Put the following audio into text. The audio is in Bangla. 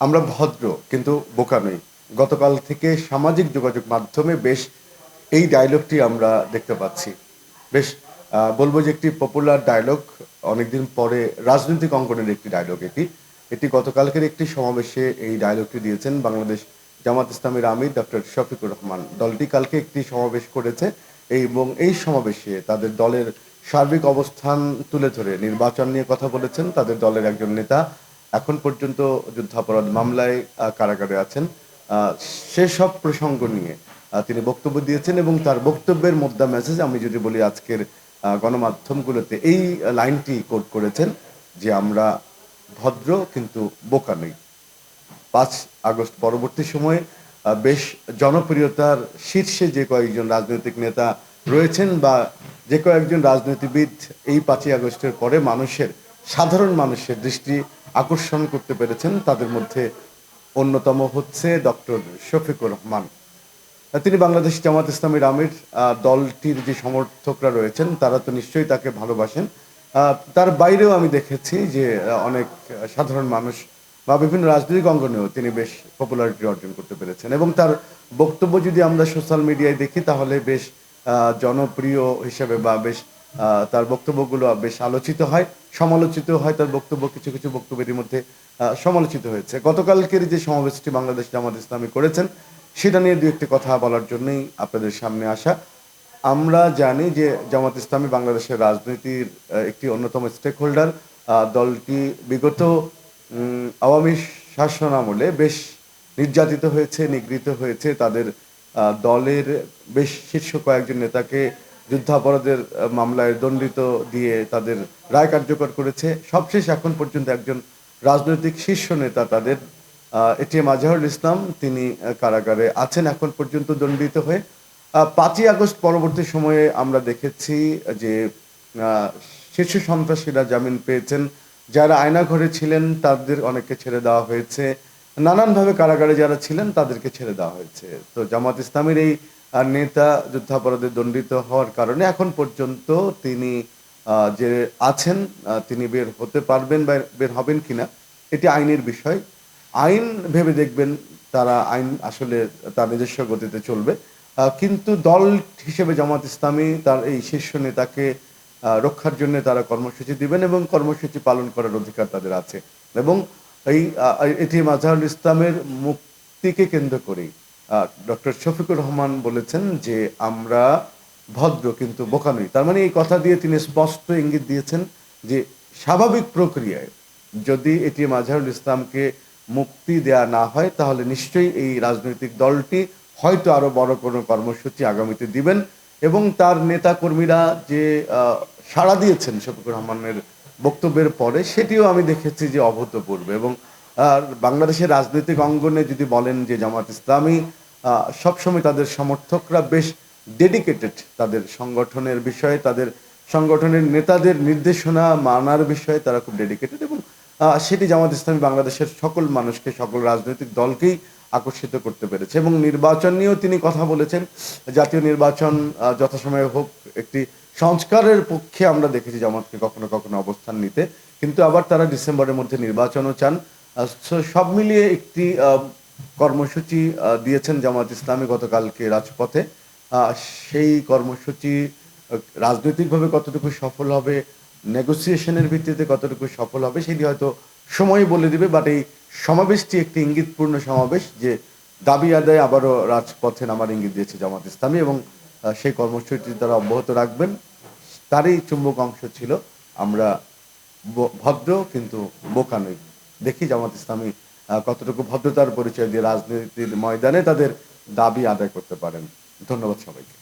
আমরা ভদ্র, কিন্তু বোকা নই। গতকাল থেকে সামাজিক যোগাযোগ মাধ্যমে বেশ এই ডায়লগটি আমরা দেখতে পাচ্ছি। বেশ বলব যে একটি পপুলার ডায়লগ অনেকদিন পরে রাজনৈতিক অঙ্গনের একটি ডায়লগ এটি। এটি গতকালকের একটি সমাবেশে এই ডায়লগটি দিয়েছেন বাংলাদেশ জামাত ইসলামীর আমির ডক্টর শফিকুর রহমান। দলটি কালকে একটি সমাবেশ করেছে এবং এই সমাবেশে তাদের দলের সার্বিক অবস্থান তুলে ধরে নির্বাচন নিয়ে কথা বলেছেন। তাদের দলের একজন নেতা এখন পর্যন্ত যুদ্ধাপরাধ মামলায় কারাগারে আছেন। সেসব প্রসঙ্গ নিয়ে তিনি বক্তব্য দিয়েছেন এবং তার বক্তব্যের মধ্যে মেসেজ আমি যদি বলি আজকের গণমাধ্যমগুলোতে এই লাইনটি কোট করেছেন যে আমরা ভদ্র কিন্তু বোকা নই। পাঁচ আগস্ট পরবর্তী সময়ে বেশ জনপ্রিয়তার শীর্ষে যে কয়েকজন রাজনৈতিক নেতা রয়েছেন বা যে কয়েকজন রাজনীতিবিদ এই পাঁচই আগস্টের পরে মানুষের, সাধারণ মানুষের দৃষ্টি আকর্ষণ করতে পেরেছেন তাদের মধ্যে অন্যতম হচ্ছে ডক্টর শফিকুর রহমান। তিনি বাংলাদেশ জামাত ইসলামীর আমির দলটির যে সমর্থকরা রয়েছেন, তারা তো নিশ্চয়ই তাকে ভালোবাসেন। তার বাইরেও আমি দেখেছি যে অনেক সাধারণ মানুষ বা বিভিন্ন রাজনৈতিক অঙ্গনেও তিনি বেশ পপুলারিটি অর্জন করতে পেরেছেন। এবং তার বক্তব্য যদি আমরা সোশ্যাল মিডিয়ায় দেখি, তাহলে বেশ জনপ্রিয় হিসেবে বা বেশ তার বক্তব্যগুলো বেশ আলোচিত হয়, সমালোচিত হয়, তার বক্তব্য, কিছু কিছু বক্তব্যের মধ্যে সমালোচিত হয়েছে। গতকালকের যে সমাবেশটি বাংলাদেশ জামাত ইসলামী করেছেন, সেটা নিয়ে দু একটি কথা বলার জন্যই আপনাদের সামনে আসা। আমরা জানি যে জামাত ইসলামী বাংলাদেশের রাজনীতির একটি অন্যতম স্টেক হোল্ডার দলটি বিগত আওয়ামী শাসন আমলে বেশ নির্যাতিত হয়েছে, নিগৃহীত হয়েছে। তাদের দলের বেশ শীর্ষ কয়েকজন নেতাকে যুদ্ধাপরাধের মামলায় দণ্ডিত দিয়ে তাদের রায় কার্যকর করেছে। সবশেষ এখন পর্যন্ত একজন রাজনৈতিক শীর্ষ নেতা তাদের এটিএম আজহারুল ইসলাম, তিনি কারাগারে আছেন এখন পর্যন্ত দণ্ডিত হয়ে। পাঁচই আগস্ট পরবর্তী সময়ে আমরা দেখেছি যে শীর্ষ সন্ত্রাসীরা জামিন পেয়েছেন। যারা আয়নাঘরে ছিলেন, তাদের অনেককে ছেড়ে দেওয়া হয়েছে। নানানভাবে কারাগারে যারা ছিলেন, তাদেরকে ছেড়ে দেওয়া হয়েছে। তো জামাত ইসলামের এই নেতা যুদ্ধাপরাধে দণ্ডিত হওয়ার কারণে এখন পর্যন্ত তিনি যে আছেন তিনি বের হতে পারবেন বা বের হবেন কিনা, এটি আইনের বিষয়। আইন ভেবে দেখবেন তারা, আইন আসলে তার নিজস্ব গতিতে চলবে। কিন্তু দল হিসেবে জামাত ইসলামী তার এই শীর্ষ নেতাকে রক্ষার জন্য তারা কর্মসূচি দিবেন এবং কর্মসূচি পালন করার অধিকার তাদের আছে। এবং এই এটি মাজহারুল ইসলামের মুক্তিকে কেন্দ্র করেই। ডক্টর শফিকুর রহমান বলেছেন যে আমরা ভদ্র কিন্তু বোকা নই তার মানে এই কথা দিয়ে তিনি স্পষ্ট ইঙ্গিত দিয়েছেন যে স্বাভাবিক প্রক্রিয়ায় যদি এটি মাজহারুল ইসলামকে মুক্তি দেয়া না হয়, তাহলে নিশ্চয়ই এই রাজনৈতিক দলটি হয়তো আরও বড় কোনো কর্মসূচি আগামীতে দিবেন এবং তার নেতা কর্মীরা যে সাড়া দিয়েছেন শফিকুর রহমানের বক্তব্যের পরে, সেটিও আমি দেখেছি যে অভূতপূর্ব এবং আর বাংলাদেশের রাজনৈতিক অঙ্গনে যদি বলেন যে জামাত ইসলামী সবসময় তাদের সমর্থকরা বেশ ডেডিকেটেড তাদের সংগঠনের বিষয়ে, তাদের সংগঠনের নেতাদের নির্দেশনা মানার বিষয়ে তারা খুব ডেডিকেটেড এবং সেটি জামাত ইসলামী বাংলাদেশের সকল মানুষকে, সকল রাজনৈতিক দলকেই আকর্ষিত করতে পেরেছে এবং নির্বাচন নিয়েও তিনি কথা বলেছেন। জাতীয় নির্বাচন যথাসময়ে হোক, একটি সংস্কারের পক্ষে আমরা দেখেছি জামাতকে কখনো কখনো অবস্থান নিতে। কিন্তু আবার তারা ডিসেম্বরের মধ্যে নির্বাচনও চান। সব মিলিয়ে একটি কর্মসূচি দিয়েছেন জামাত ইসলামী গতকালকে রাজপথে। সেই কর্মসূচি রাজনৈতিকভাবে কতটুকু সফল হবে নেগোসিয়েশনের ভিত্তিতে কতটুকু সফল হবে, সেটি হয়তো সময় বলে দিবে বাট এই সমাবেশটি একটি ইঙ্গিতপূর্ণ সমাবেশ যে দাবি আদায় আবারও রাজপথে নামার ইঙ্গিত দিয়েছে জামাত ইসলামী এবং সেই কর্মসূচি তারা অব্যাহত রাখবেন। তারই চুম্বক অংশ ছিল আমরা ভদ্র কিন্তু বোকা নই। দেখি জামাত ইসলামী কতটুকু ভদ্রতার পরিচয় দিয়ে রাজনীতির ময়দানে তাদের দাবি আদায় করতে পারেন। ধন্যবাদ সবাইকে।